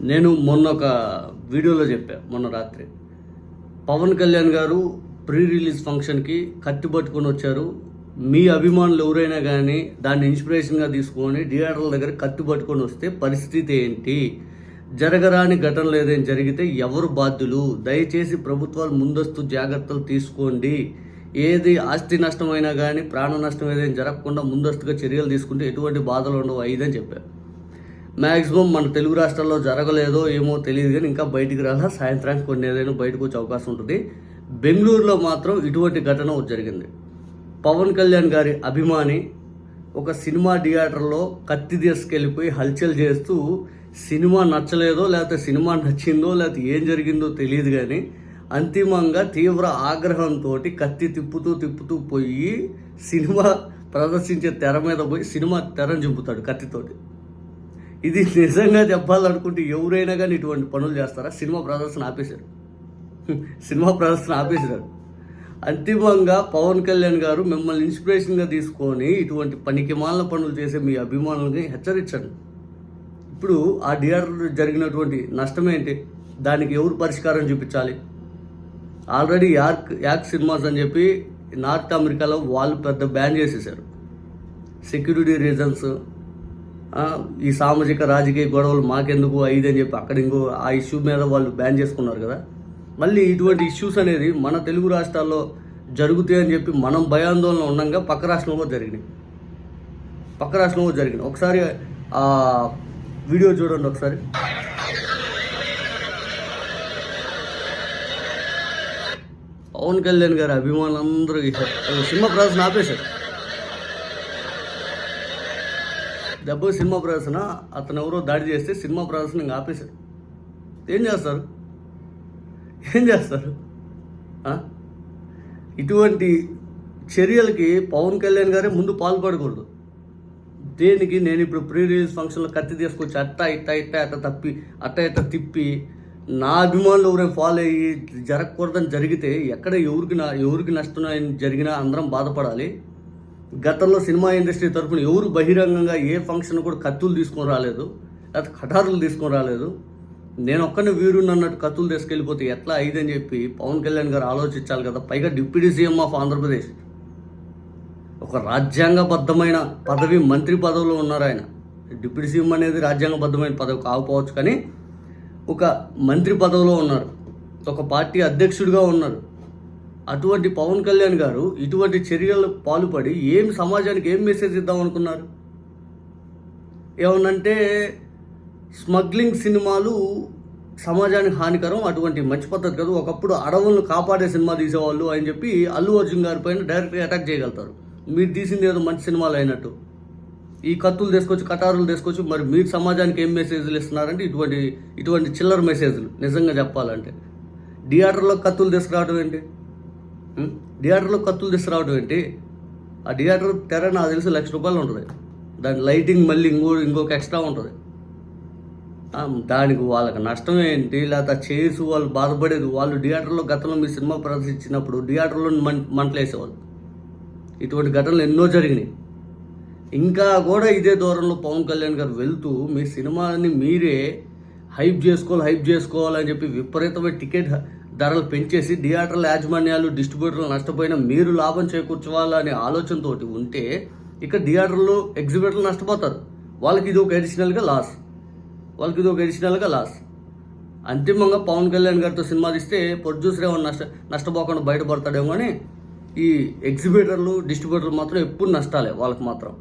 నేను మొన్న ఒక వీడియోలో చెప్పా మొన్న రాత్రి. పవన్ కళ్యాణ్ గారు ప్రీ రిలీజ్ ఫంక్షన్కి కత్తి పట్టుకొని వచ్చారు. మీ అభిమానులు ఎవరైనా కానీ దాన్ని ఇన్స్పిరేషన్గా తీసుకొని థియేటర్ల దగ్గర కత్తి పట్టుకొని వస్తే పరిస్థితి ఏంటి? జరగరాని ఘటనలు ఏదైనా జరిగితే ఎవరు బాధ్యులు? దయచేసి ప్రభుత్వాలు ముందస్తు జాగ్రత్తలు తీసుకోండి. ఏది ఆస్తి నష్టమైనా కానీ ప్రాణ నష్టం ఏదైనా జరగకుండా ముందస్తుగా చర్యలు తీసుకుంటే ఎటువంటి బాధలు ఉండవు. ఐదని చెప్పారు మ్యాక్సిమం మన తెలుగు రాష్ట్రాల్లో జరగలేదో ఏమో తెలియదు కానీ ఇంకా బయటికి రాలా. సాయంత్రానికి కొన్ని ఏదైనా బయటకు వచ్చే అవకాశం ఉంటుంది. బెంగళూరులో మాత్రం ఇటువంటి ఘటన జరిగింది. పవన్ కళ్యాణ్ గారి అభిమాని ఒక సినిమా థియేటర్లో కత్తి తీసుకెళ్ళిపోయి హల్చల్ చేస్తూ సినిమా నచ్చలేదో లేకపోతే సినిమా నచ్చిందో లేకపోతే ఏం జరిగిందో తెలియదు కానీ అంతిమంగా తీవ్ర ఆగ్రహంతో కత్తి తిప్పుతూ తిప్పుతూ పోయి సినిమా ప్రదర్శించే తెర మీద పోయి సినిమా తెరను చింపుతాడు కత్తితోటి. ఇది నిజంగా చెప్పాలనుకుంటే ఎవరైనా కానీ ఇటువంటి పనులు చేస్తారా? సినిమా ప్రదర్శన ఆపేశారు. సినిమా ప్రదర్శన ఆపేశారు. అంతిమంగా పవన్ కళ్యాణ్ గారు మిమ్మల్ని ఇన్స్పిరేషన్గా తీసుకొని ఇటువంటి పనికిమాల పనులు చేసే మీ అభిమానులని హెచ్చరించండి. ఇప్పుడు ఆ థియేటర్ జరిగినటువంటి నష్టం ఏంటి? దానికి ఎవరు పరిష్కారం చూపించాలి? ఆల్రెడీ యార్క్ యాక్ సినిమాస్ అని చెప్పి నార్త్ అమెరికాలో వాళ్ళు పెద్ద బ్యాన్ చేసేసారు సెక్యూరిటీ రీజన్స్ ఈ సామాజిక రాజకీయ గొడవలు మాకెందుకు ఐదు అని చెప్పి అక్కడ ఇంకో ఆ ఇష్యూ మీద వాళ్ళు బ్యాన్ చేసుకున్నారు కదా. మళ్ళీ ఇటువంటి ఇష్యూస్ అనేది మన తెలుగు రాష్ట్రాల్లో జరుగుతాయి అని చెప్పి మనం భయాందోళన ఉండగా పక్క రాష్ట్రంలో కూడా జరిగినాయి. పక్క రాష్ట్రంలో జరిగినాయి. ఒకసారి ఆ వీడియో చూడండి ఒకసారి. పవన్ కళ్యాణ్ గారి అభిమానులందరూ ఈ సినిమా ప్రదర్శన ఆపేశారు. దెబ్బ సినిమా ప్రదర్శన అతను ఎవరో దాడి చేస్తే సినిమా ప్రదర్శన ఇంకా ఆపేశారు. ఏం చేస్తారు? ఏం చేస్తారు? ఇటువంటి చర్యలకి పవన్ కళ్యాణ్ గారే ముందు పాల్పడకూడదు దేనికి నేను ఇప్పుడు ప్రీ రిలీజ్ ఫంక్షన్లో కత్తి తీసుకొచ్చి అట్ట ఇట్ట ఇట్ట అట్ట తప్పి అట్ట ఇట్ట తిప్పి నా అభిమానులు ఎవరైనా ఫాలో అయ్యి జరగకూడదని జరిగితే ఎక్కడ ఎవరికి నా ఎవరికి నష్టం జరిగినా అందరం బాధపడాలి. గతంలో సినిమా ఇండస్ట్రీ తరఫున ఎవరు బహిరంగంగా ఏ ఫంక్షన్ కూడా కత్తులు తీసుకొని రాలేదు లేకపోతే కటారులు తీసుకొని రాలేదు. నేను ఒక్కనే వీరుని అన్నట్టు కత్తులు తీసుకెళ్ళిపోతే ఎట్లా అయిందని చెప్పి పవన్ కళ్యాణ్ గారు ఆలోచించాలి కదా. పైగా డిప్యూటీ సీఎం ఆఫ్ ఆంధ్రప్రదేశ్. ఒక రాజ్యాంగబద్ధమైన పదవి మంత్రి పదవిలో ఉన్నారు ఆయన. డిప్యూటీ సీఎం అనేది రాజ్యాంగబద్ధమైన పదవి కాకపోవచ్చు కానీ ఒక మంత్రి పదవిలో ఉన్నారు. ఒక పార్టీ అధ్యక్షుడిగా ఉన్నారు. అటువంటి పవన్ కళ్యాణ్ గారు ఇటువంటి చర్యలు పాల్పడి ఏం సమాజానికి ఏం మెసేజ్ ఇద్దాం అనుకున్నారు? ఏమనంటే స్మగ్లింగ్ సినిమాలు సమాజానికి హానికరం అటువంటి మంచి పద్ధతి కాదు. ఒకప్పుడు అడవులను కాపాడే సినిమా తీసేవాళ్ళు అని చెప్పి అల్లు అర్జున్ గారి పైన డైరెక్ట్గా అటాక్ చేయగలుగుతారు. మీరు తీసింది ఏదో మంచి సినిమాలు అయినట్టు. ఈ కత్తులు తీసుకొచ్చి కటారులు తీసుకొచ్చి మరి మీరు సమాజానికి ఏం మెసేజ్లు ఇస్తున్నారంటే ఇటువంటి ఇటువంటి చిల్లర మెసేజ్లు నిజంగా చెప్పాలంటే. థియేటర్లో కత్తులు తీసుకురావడం ఏంటి? థియేటర్లో కత్తులు తీసుకురావడం ఏంటి? ఆ థియేటర్ తెర నాకు తెలిసి లక్ష రూపాయలు ఉంటుంది. దాని లైటింగ్ మళ్ళీ ఇంకో ఇంకొక ఎక్స్ట్రా ఉంటుంది. దానికి వాళ్ళకి నష్టం ఏంటి? లేకపోతే చేసి వాళ్ళు బాధపడేది వాళ్ళు థియేటర్లో గతంలో మీ సినిమా ప్రదర్శించినప్పుడు థియేటర్లో మం మంటలేసేవాళ్ళు ఇటువంటి ఘటనలు ఎన్నో జరిగినాయి. ఇంకా కూడా ఇదే దూరంలో పవన్ కళ్యాణ్ గారు వెళ్తూ మీ సినిమాని మీరే హైప్ చేసుకోవాలి హైప్ చేసుకోవాలని చెప్పి విపరీతమైన టికెట్ ధరలు పెంచేసి థియేటర్ల యాజమాన్యాలు డిస్ట్రిబ్యూటర్లు నష్టపోయినా మీరు లాభం చేకూర్చవాలనే ఆలోచనతో ఉంటే ఇక్కడ థియేటర్లు ఎగ్జిబిటర్లు నష్టపోతారు. వాళ్ళకి ఇది ఒక అడిషనల్గా లాస్ వాళ్ళకి ఇది ఒక అడిషనల్గా లాస్ అంతిమంగా పవన్ కళ్యాణ్ గారితో సినిమా తీస్తే ప్రొడ్యూసర్ ఏమన్నా నష్ట నష్టపోకుండా బయటపడతాడేమో అని ఈ ఎగ్జిబిటర్లు డిస్ట్రిబ్యూటర్లు మాత్రం ఎప్పుడు నష్టాలే వాళ్ళకి మాత్రం.